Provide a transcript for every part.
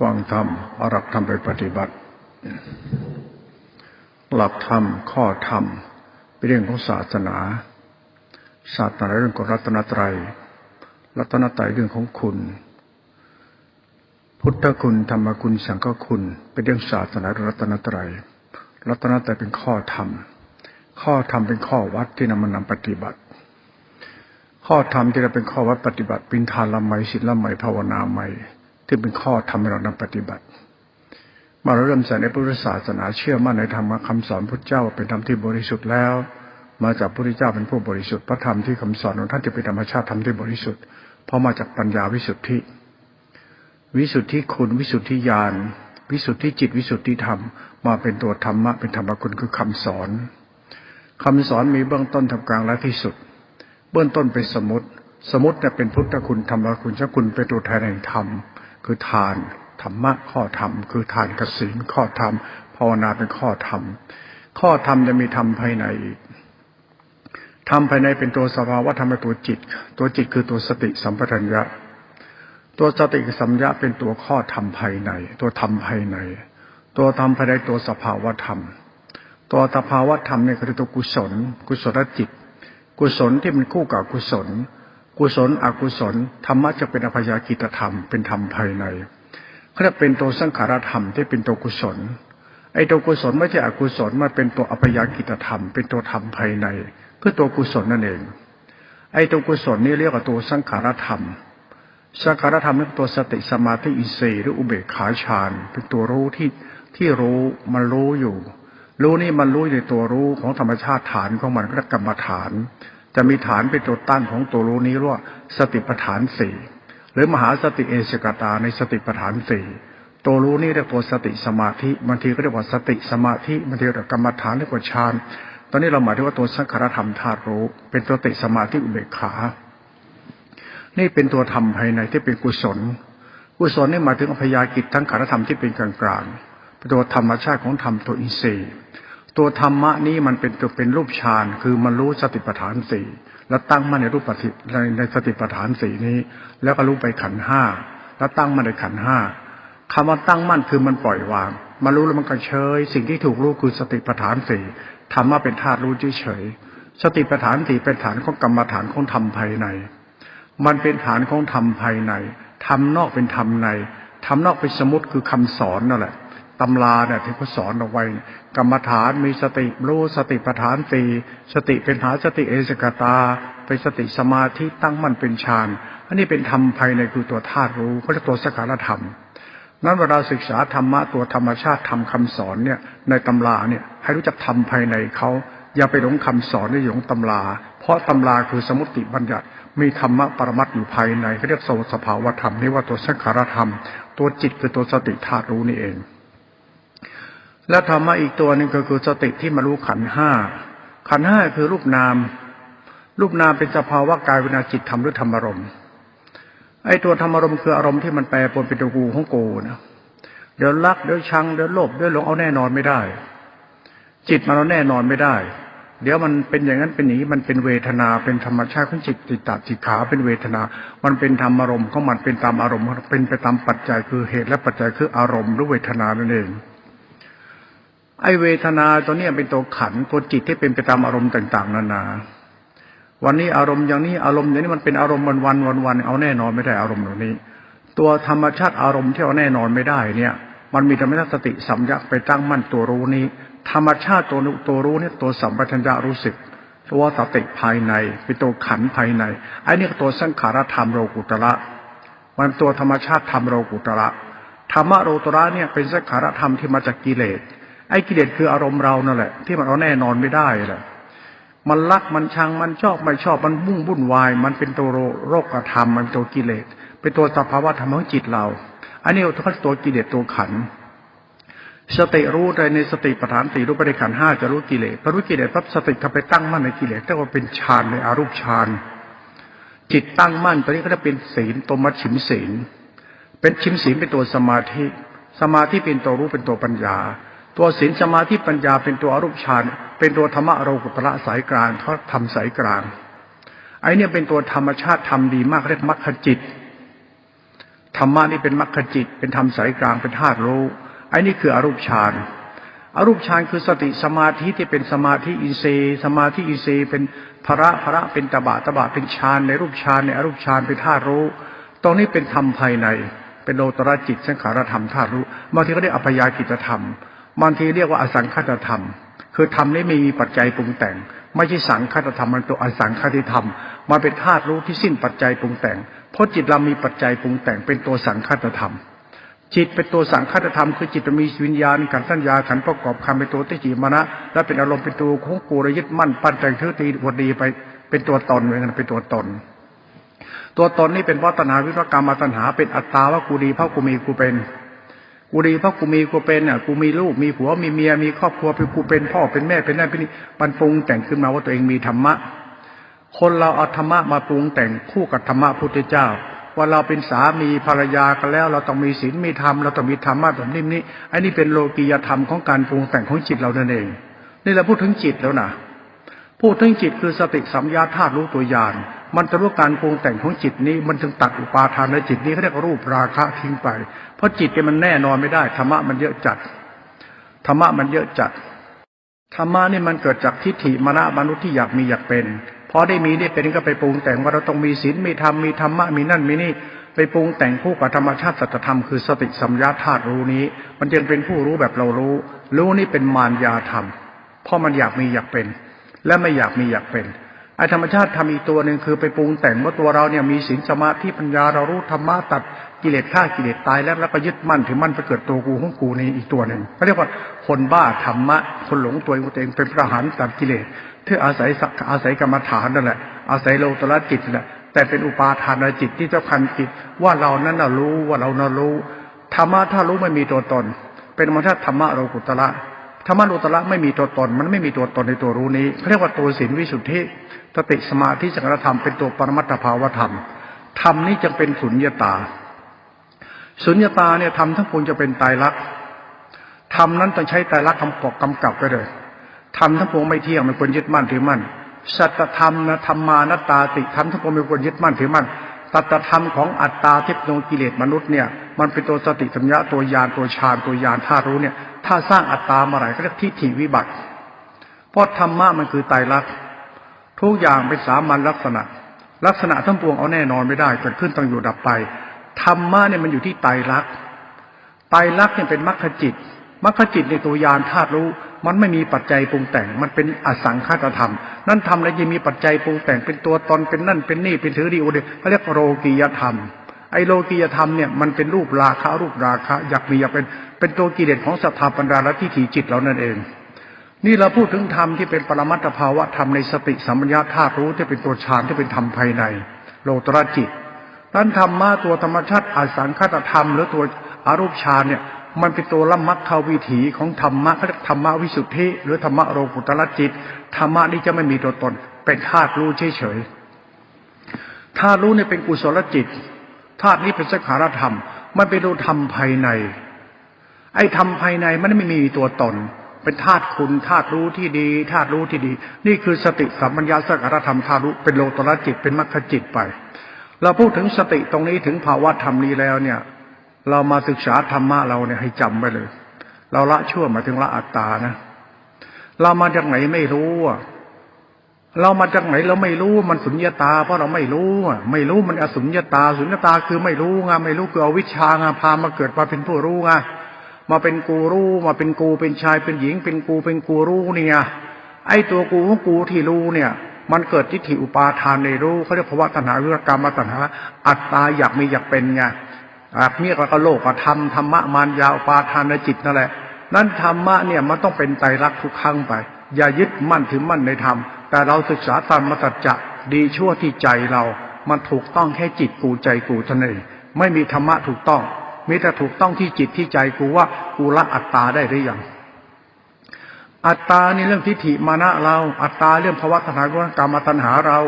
ฟังธรรมเอาหลักธรรมไปปฏิบัติ หลักธรรมข้อธรรมเป็นเรื่องของศาสนา ศาสนาเรื่องของรัตนตรัย รัตนตรัยเรื่องของคุณ พุทธคุณธรรมคุณสังฆคุณ เป็นเรื่องศาสนารัตนตรัย รัตนตรัยเป็นข้อธรรม ข้อธรรมเป็นข้อวัดที่นำมานำปฏิบัติ ข้อธรรมที่เราเป็นข้อวัดปฏิบัติป็นทานละไมศีลละไมภาวนาไม ที่เป็นข้อธรรมให้เรานำปฏิบัติมาเริ่มใส่ในพุทธศาสนาเชื่อมั่นในธรรมคำสอนพระเจ้าเป็นธรรมที่บริสุทธิ์แล้ว มาจากพระพุทธเจ้าเป็นผู้บริสุทธิ์พระธรรมที่คำสอนของท่านจะเป็นธรรมชาติธรรมที่บริสุทธิ์เพราะมาจากปัญญาวิสุทธิ วิสุทธิคุณวิสุทธิญาณวิสุทธิจิตวิสุทธิธรรม มาเป็นตัวธรรมะเป็นธรรมคุณคือคำสอนคำสอนมีเบื้องต้นทำกลางและที่สุด เบื้องต้นเป็นสมุติ สมุติเนี่ยเป็นพุทธคุณธรรมคุณชคุณเป็นตัวแทนแห่งธรรม คือทานธรรมะข้อธรรม คือทานกสินข้อธรรมภาวนาเป็นข้อธรรม ข้อธรรมจะมีธรรมภายในอีกธรรมภายในเป็นตัวสภาวะธรรมตัวจิต ตัวจิตคือตัวสติสัมปชัญญะ ตัวสติสัมปชัญญะเป็นตัวข้อธรรมภายใน ตัวธรรมภายใน ตัวธรรมภายในตัวสภาวะธรรม ตัวสภาวะธรรมเนี่ยคือตัวกุศล กุศลจิต กุศลที่มันคู่กับกุศล กุศลอกุศลธรรมะจะเป็นอภยากิตธรรมเป็นธรรมภายในเขาจะเป็นตัวสังขารธรรมที่เป็นตัวกุศล ไอ้ตัวกุศลไม่ใช่อกุศลมันเป็นตัวอภยากิตธรรม เป็นตัวธรรมภายในคือตัวกุศลนั่นเอง ไอ้ตัวกุศลนี่เรียกว่าตัวสังขารธรรมสังขารธรรมเป็นตัวสติสมาธิอินทรีย์หรืออุเบกขาฌานเป็นตัวรู้ที่ที่รู้มันรู้อยู่ รู้นี่มันรู้ในตัวรู้ของธรรมชาติฐานของมันก็กกรรมฐาน จะมีฐานเป็นตัวตั้งของตัวรู้นี้ว่าสติปัฏฐานสี่หรือมหาสติเอสกตาในสติปัฏฐานสี่ตัวรู้นี่เรียกตัวสติสมาธิบางทีก็เรียกว่าสติสมาธิบางทีเรียกกรรมฐานเรียกว่าฌานตอนนี้เราหมายถึงว่าตัวสังขารธรรมธาตุรู้เป็นตัวติสมาธิอุเบกขา นี่เป็นตัวธรรมภายในที่เป็นกุศล กุศลนี่หมายถึงอภยากิจทั้งขารธรรมที่เป็นกลางกลางเป็นตัวธรรมชาติของธรรมตัวอินทรีย์ ตัวธรรมะนี้มันเป็นตัวเป็นรูปฌานคือมันรู้สติปัฏฐานสี่แล้วตั้งมั่นในรูปปฏิในในสติปัฏฐานสี่นี้ แล้วก็รู้ไปขันห้าแล้วตั้งมั่นในขันห้าคำว่าตั้งมั่นคือมันปล่อยวางมารู้แล้วมันก็เฉย สิ่งที่ถูกรู้คือสติปัฏฐานสี่ธรรมะเป็นธาตุรู้เฉยสติปัฏฐานสี่เป็นฐานของกรรมฐานของธรรมภายใน มันเป็นฐานของธรรมภายในธรรมนอกเป็นธรรมในธรรมนอกเป็นสมมติคือคำสอนนั่นแหละ ตำราเนี่ยที่เขาสอนเอาไว้ กรรมฐานมีสติรู้สติปัฏฐานสี่สติเป็นหาสติเอสกตาเป็นสติสมาธิตั้งมั่นเป็นฌานอันนี้เป็นธรรมภายในคือตัวธาตุรู้เขาเรียกตัวสการธรรม นั้นเวลาศึกษาธรรมะตัวธรรมชาติธรรมคาสอนเนี่ยในตำราเนี่ยให้รู้จักธรรมภายในเขาอย่าไปหลงคำสอนในหลงตำรา เพราะตำราคือสมุติบัญญัติ มีธรรมะปรมัตอยู่ภายในเขาเรียกสภาวธรรมนี่ว่าตัวสังขารธรรม ตัวจิตคือตัวสติธาตุรู้นี่เอง แล้วธรรมะอีกตัวหนึ่งก็คือสติที่มารู้ขันห้าขันห้าคือรูปนาม รูปนามเป็นสภาวะกายวิญญาจิตธรรมหรือธรรมารมณ์ไอ้ตัวธรรมารมณ์คืออารมณ์ที่มันแปรปรวนเป็นตัวกูของกูนะเดี๋ยวรักเดี๋ยวชังเดี๋ยวโลภเดี๋ยวหลงเอาแน่นอนไม่ได้ จิตมันเอาแน่นอนไม่ได้ เดี๋ยวมันเป็นอย่างนั้นเป็นอย่างนี้มันเป็นเวทนาเป็นธรรมชาติของจิตติดตัดจิตขาเป็นเวทนา มันเป็นธรรมอารมณ์ของมันเป็นตามอารมณ์เป็นไปตามปัจจัยคือเหตุและปัจจัยคืออารมณ์หรือเวทนานั่นเอง ไอเวทนาตัวนี้เป็นตัวขันตัวจิตที่เป็นไปตามอารมณ์ต่าง ๆ นานา วันนี้อารมณ์อย่างนี้อารมณ์อย่างนี้มันเป็นอารมณ์วันวันวันวันเอาแน่นอนไม่ได้อารมณ์เหล่านี้ ตัวธรรมชาติอารมณ์ที่เอาแน่นอนไม่ได้เนี่ย มันมีธรรมชาติสติสัมยักไปตั้งมั่นตัวรู้นี้ ธรรมชาติตัวตัวรู้เนี่ยตัวสัมปชัญญะรู้สึกตัวสติภายในเป็นตัวขันภายในไอ้นี่ตัวสังขารธรรมโลกุตระมันตัวธรรมชาติธรรมโลกุตระธรรมโลกุตระเนี่ยเป็นสังขารธรรมที่มาจากกิเลส ไอ้กิเลสคืออารมณ์เรานั่นแหละ ที่มันเอาแน่นอนไม่ได้แหละมันรักมันชังมันชอบไม่ชอบมันมุ่งวุ่นวาย มันเป็นตัวโรคธรรมมันตัวกิเลส เป็นตัวสภาวะธรรมของจิตเรา อันนี้ทุกตัวกิเลสตัวขัน สติรู้ในในสติปัฏฐานสี่รู้ไปในขันห้าจะรู้กิเลสพอรู้กิเลสปั๊บสติทำไปตั้งมั่นในกิเลสเรียกว่าเป็นฌานในอารูปฌานจิตตั้งมั่นตอนนี้ก็จะเป็นศีลตัวมัชชิมศีลเป็นชิมศีลเป็นตัวสมาธิ สมาธิเป็นตัวรู้เป็นตัวปัญญา ตัวศีลสมาธิปัญญาเป็นตัวอรูปฌานเป็นตัวธรรมะโรกุตระสายกลางทอดทำสายกลาง ไอเนี่ยเป็นตัวธรรมชาติทำดีมากเรียกมรรคจิตธรรมะนี่เป็นมรรคจิต เป็นธรรมสายกลางเป็นธาตุรู้ไอ้นี่คืออรูปฌานอรูปฌานคือสติสมาธิที่เป็นสมาธิอินทรีย์สมาธิอินทรีย์เป็นพระพระเป็นตบะตบะเป็นฌานในรูปฌานในอรูปฌานเป็นธาตุรู้ ตรงนี้เป็นธรรมภายใน เป็นโลตระจิตสังขารธรรมธาตุรู้บางทีก็เรียกอัปยากิจธรรม บางทีเรียกว่าอสังคตธรรม คือธรรมนี้ไม่มีปัจจัยปรุงแต่ง ไม่ใช่สังคตธรรมมันตัวอสังคติธรรม มาเป็นธาตุรู้ที่สิ้นปัจจัยปรุงแต่ง เพราะจิตเรามีปัจจัยปรุงแต่งเป็นตัวสังคตธรรม จิตเป็นตัวสังคตธรรม คือจิตมีวิญญาณขันธ์สัญญาขันธ์ประกอบคำเป็นตัวติจิมนะและเป็นอารมณ์เป็นตัวของกูรยึดมั่นปั้นแต่งทือตีวดีไปเป็นตัวตนเหมือนกันเป็นตัวตนตัวตนนี่เป็นวัตนาวิรกรรมตัณหาเป็นอัตตาว่ากูดีเพราะกูมีกูเป็น กูดีเพราะกูมีกูเป็นอะกูมีลูกมีผัวมีเมียมีครอบครัวเป็นกูเป็นพ่อเป็นแม่เป็นนั่นเป็นนี่มันปรุงแต่งขึ้นมาว่าตัวเองมีธรรมะ คนเราเอาธรรมะมาปรุงแต่งคู่กับธรรมะพุทธเจ้า ว่าเราเป็นสามีภรรยากันแล้ว เราต้องมีศีลมีธรรมเราต้องมีธรรมะแบบนี้นี้อันนี้เป็นโลกียธรรมของการปรุงแต่งของจิตเรานั่นเอง นี่เราพูดถึงจิตแล้วนะ พูดถึงจิตคือสติสัมยาธาตุรู้ตัวยานมันจะรู้การปรุงแต่งของจิตนี้ มันจึงตัดอุปาทานในจิตนี้เขาเรียกรูปราคะทิ้งไป เพราะจิตเนี่ยมันแน่นอนไม่ได้ธรรมะมันเยอะจัดธรรมะมันเยอะจัดธรรมะนี่มันเกิดจากทิฏฐิมรณะมนุษย์ที่อยากมีอยากเป็นพอได้มีได้เป็นก็ไปปรุงแต่งว่าเราต้องมีศีลมีธรรมมีธรรมะมีนั่นมีนี่ ไปปรุงแต่งคู่กับธรรมชาติสัจธรรมคือสติสัมยาธาตุรู้นี้ มันจึงเป็นผู้รู้แบบเรารู้ รู้นี่เป็นมารยาธรรมเพราะมันอยากมีอยากเป็น และไม่อยากมีอยากเป็นไอธรรมชาติทำอีกตัวหนึ่งคือไปปรุงแต่งว่าตัวเราเนี่ยมีศีลสมาธิปัญญาเรารู้ธรรมะตัดกิเลสฆ่ากิเลสตายแล้วแล้วก็ยึดมั่นถือมั่นไปเกิดตัวกูของกูในอีกตัวหนึ่งเขาเรียกว่าคนบ้าธรรมะคนหลงตัวเองตัวเองเป็นพระหันตัดกิเลสที่อาศัยอาศัยกรรมฐานนั่นแหละอาศัยโลตระจิตนั่นแหละแต่เป็นอุปาทานจิตที่เจ้าคันจิตว่าเรานั้นน่ะรู้ว่าเราน่ะรู้ธรรมะถ้ารู้ไม่มีตัวตน เป็นธรรมชาติธรรมะโลกุตระ ธรรมะโลกุตระไม่มีตัวตน มันไม่มีตัวตนในตัวรู้นี้เรียกว่าตัวศีลวิสุทธิสติสมาธิสังฆธรรมเป็นตัวปรมัตถภาวธรรมธรรมนี้จึงเป็นสุญญตา สุญญตาเนี่ยทำทั้งปวงจะเป็นตายรักธรรมนั้นต้องใช้ตายรักกำกอบกำกับไปเลยธรรมทั้งปวงไม่เที่ยงไม่ควรยึดมั่นถือมั่นสัจธรรมนะธรรมานัตตาติธรรมทั้งปวงไม่ควรยึดมั่นถือมั่น ตัตธรรมของอัตตาเทพย์ดวงกิเลสมนุษย์เนี่ยมันเป็นตัวสติสัมยาตัวยานตัวฌานตัวยานธาตุรู้เนี่ย ถ้าสร้างอัตตามาไหร่ก็เรียกทิฏฐิวิบัติเพราะธรรมะมันคือไตรลักษณ์ทุกอย่างเป็นสามัญลักษณะ ลักษณะทั้งปวงเอาแน่นอนไม่ได้เกิดขึ้นต้องอยู่ดับไปธรรมะเนี่ยมันอยู่ที่ไตรลักษณ์ไตรลักษณ์เนี่ยเป็นมรรคจิต มรรคจิตในตัวยานธาตุรู้ มันไม่มีปัจจัยปรุงแต่ง มันเป็นอสังขตธรรม นั่นทำแล้วยังมีปัจจัยปรุงแต่งเป็นตัวตนเป็นนั่นเป็นนี่เป็นถือดีโอเดเขาเรียกโลกียธรรม ไอโลกียธรรมเนี่ยมันเป็นรูปราคะรูปราคะอยากมีอยากเป็นเป็นตัวกิเลสของสถาปัญญาและที่ถีจิตเรานั่นเอง นี่เราพูดถึงธรรมที่เป็นปรมัตถภาวะธรรมในสติสัมปญญะธาตุรู้ที่เป็นตัวฌานที่เป็นธรรมภายใน โลตระจิตนั้นธรรมะตัวธรรมชาติอสังขตธรรม หรือตัวอารูปฌานเนี่ย มันเป็นตัวละมัคคาวิถีของธรรมะเขาเรียกธรรมะวิสุทธิ หรือธรรมะโลกุตระจิต ธรรมะนี้จะไม่มีตัวตน เป็นธาตุรู้เฉยๆธาตุรู้เนี่ยเป็นกุศลจิตธาตุนี้เป็นสังขารธรรม มันเป็นตัวธรรมภายใน ไอ้ธรรมภายในมันไม่มีตัวตน เป็นธาตุคุณธาตุรู้ที่ดีธาตุรู้ที่ดี นี่คือสติสัมปัญญาสังขารธรรมธาตุรู้เป็นโลตระจิตเป็นมรรคจิตไป เราพูดถึงสติตรงนี้ถึงภาวะธรรมนี้แล้วเนี่ย เรามาศึกษาธรรมะเราเนี่ยให้จำไว้เลย เราละชั่วมาถึงละอัตตานะ เรามาจากไหนไม่รู้อะเรามาจากไหนเราไม่รู้มันสุญญตา เพราะเราไม่รู้อะไม่รู้มันอสุญญตาสุญญตาคือไม่รู้ไงไม่รู้คือเอาวิชาไงพามาเกิดมาเป็นผู้รู้ไงมาเป็นกูรู้มาเป็นกูเป็นชายเป็นหญิง เป็นกูเป็นกูรู้เนี่ยไอ้ตัวกูของกูที่รู้เนี่ย มันเกิดทิฏฐิอุปาทานในรู้เขาเรียกภาวะตัณหาวิรกรรมตัณหาอัตตาอยากมีอยากเป็นไง อาเมียก็โลกธรรมธรรมะมารยาปาทานในจิตนั่นแหละ นั้นธรรมะเนี่ยมันต้องเป็นไตรลักษณ์ทุกครั้งไป อย่ายึดมั่นถือมั่นในธรรม แต่เราศึกษาตามมัตจะดีชั่วที่ใจเรา มันถูกต้องแค่จิตกูใจกูเท่านั้นเองไม่มีธรรมะถูกต้องมีแต่ถูกต้องที่จิตที่ใจกูว่ากูละอัตตาได้หรือยังอัตตานี่เรื่องทิฏฐิมานะเรา อัตตาเรื่องภวะตัณหากรรมตัณหาเรา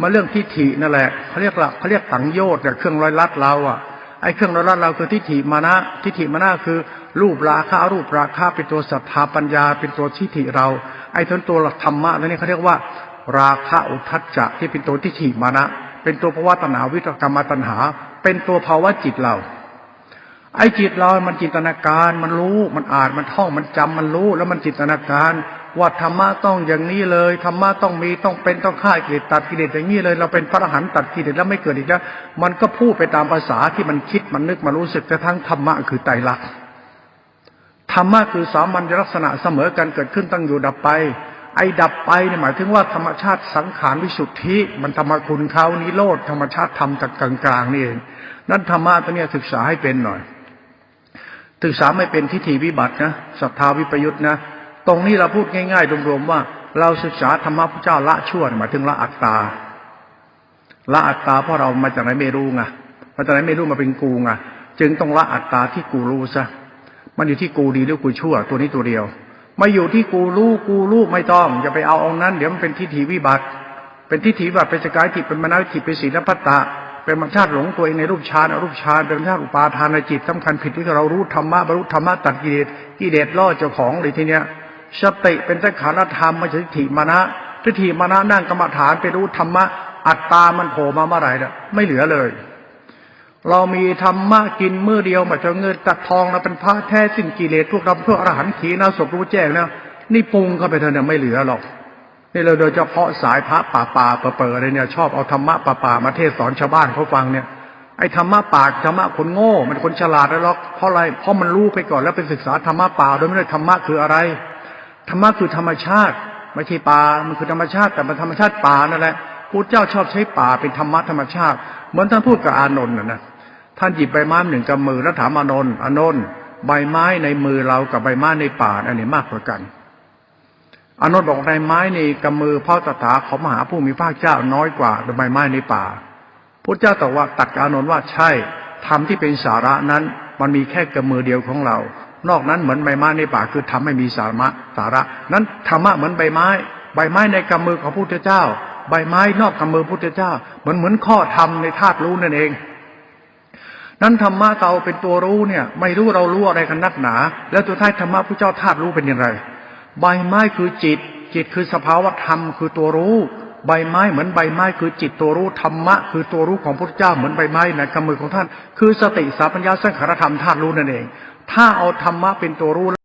มาเรื่องทิฏฐินั่นแหละเขาเรียกละเขาเรียกตังโยชน์เครื่องร้อยลัดเราอะ ไอ้เครื่องร้อยลัดเราคือทิฏฐิมานะ ทิฏฐิมานะคือ รูปราคะรูปราคะเป็นตัวศรัทธาปัญญา เป็นตัวทิฏฐิเรา ไอ้ทั้งตัวหลักธรรมะนั่นนี่เขาเรียกว่า ราคะอุทัจจะที่เป็นตัวทิฏฐิมานะ เป็นตัวภาวะตัณหาวิตกรรมตัณหา เป็นตัวภาวะจิตเรา ไอ้จิตเรา มันจินตนาการ มันรู้ มันอ่าน มันท่อง มันจำมันรู้ แล้วมันจินตนาการ ว่าธรรมะต้องอย่างนี้เลยธรรมะต้องมีต้องเป็นต้องฆ่ากิเลสตัดกิเลสอย่างนี้เลย เราเป็นพระอรหันต์ตัดกิเลสแล้วไม่เกิดอีกแล้ว มันก็พูดไปตามภาษาที่มันคิดมันนึกมันรู้สึกแต่ทั้งธรรมะคือไตรลักษณ์ธรรมะคือสามัญลักษณะเสมอกันเกิดขึ้นตั้งอยู่ดับไป ไอ้ดับไปเนี่ยหมายถึงว่าธรรมชาติสังขารวิสุทธิมันธรรมคุณเขานิโรธธรรมชาติธรรมจากกลางๆนี่เองนั่นธรรมะตัวเนี้ยศึกษาให้เป็นหน่อยศึกษาไม่เป็นทิฏฐิวิบัตินะศรัทธาวิปยุทธ์นะ ตรงนี้เราพูดง่ายๆรวมๆว่า เราศึกษาธรรมะพระเจ้าละชั่วหมายถึงละอัตตาละอัตตาเพราะเรามาจากไหนไม่รู้ไงมาจากไหนไม่รู้มาเป็นกูไงจึงต้องละอัตตาที่กูรู้ซะมันอยู่ที่กูดีหรือกูชั่ว ตัวนี้ตัวเดียวมาอยู่ที่กูรู้กูรู้ไม่ต้องอย่าไปเอาเอานั้น เดี๋ยวมันเป็นทิฏฐิวิบัติ เป็นทิฏฐิวิบัติเป็นสกายทิฏเป็นมนาทิฏเป็นศีลพัตตะเป็นธรรมชาติหลงตัวเองในรูปฌานอรูปฌานเป็นธรรชาติอุปาทานในจิตสำคัญผิดที่เรารู้ธรรมะบรรลุธรรมะตัดกิเลสกิเลสล่อเจ้าของเลยทีเนี้ย สติเป็นสังขารธรรมไม่ใช่ทิฏฐิมานะทิฏฐิมานะนั่งกรรมฐานไปรู้ธรรมะอัตตามันโผล่มาเมื่อไหร่เนี่ยไม่เหลือเลย เรามีธรรมะกินมื้อเดียวมาจะเงินตัดทองเราเป็นพระแท้สิ้นกิเลสพวกเราพวกอรหันต์ขีนาศพรู้แจ้งแล้วนี่ปรุงเข้าไปเถอะเนี่ยไม่เหลือหรอกนี่เราโดยเฉพาะสายพระป่าป่าเปิดๆอะไรเนี่ยชอบเอาธรรมะป่าป่ามาเทศสอนชาวบ้านเขาฟังเนี่ยไอ้ธรรมะปากธรรมะคนโง่ มันคนฉลาดแล้วหรอกเพราะอะไรเพราะมันรู้ไปก่อนแล้วไปศึกษาธรรมะป่าโดยไม่ได้ธรรมะคืออะไร ธรรมะคือธรรมชาติไม่ใช่ป่ามันคือธรรมชาติ แต่มันธรรมชาติป่านั่นแหละพุทธเจ้าชอบใช้ป่าเป็นธรรมะธรรมชาติเหมือนท่านพูดกับอานนท์นะนะท่านหยิบใบไม้หนึ่งกำมือแล้วถามอานนท์อานนท์ใบไม้ในมือเรากับใบไม้ในป่าอันไหนมากกว่ากันอานนท์บอกใบไม้ในกำมือพระตถาของมหาผู้มีพระเจ้าน้อยกว่าใบไม้ในป่าพระเจ้าตรัสว่าตัดกับอานนท์ว่าใช่ธรรมที่เป็นสาระนั้น มันมีแค่กำมือเดียวของเรา นอกนั้นเหมือนใบไม้ในป่าคือทำไม่มีสาระสาระ นั้นธรรมะเหมือนใบไม้ ใบไม้ในกำมือของพระพุทธเจ้า ใบไม้นอกกำมือพระพุทธเจ้า เหมือนเหมือนข้อธรรมในธาตุรู้นั่นเอง นั้นธรรมะเราเป็นตัวรู้เนี่ย ไม่รู้เรารู้อะไรกันนักหนา แล้วตัวท้ายธรรมะพระเจ้าธาตุรู้เป็นอย่างไร ใบไม้คือจิต จิตคือสภาวะธรรมคือตัวรู้ใบไม้เหมือนใบไม้คือจิตตัวรู้ธรรมะคือตัวรู้ของพระเจ้าเหมือนใบไม้ในกำมือของท่าน คือสติสัพพัญญาสังขารธรรมธาตุรู้นั่นเอง ถ้าเอาธรรมะเป็นตัวรู้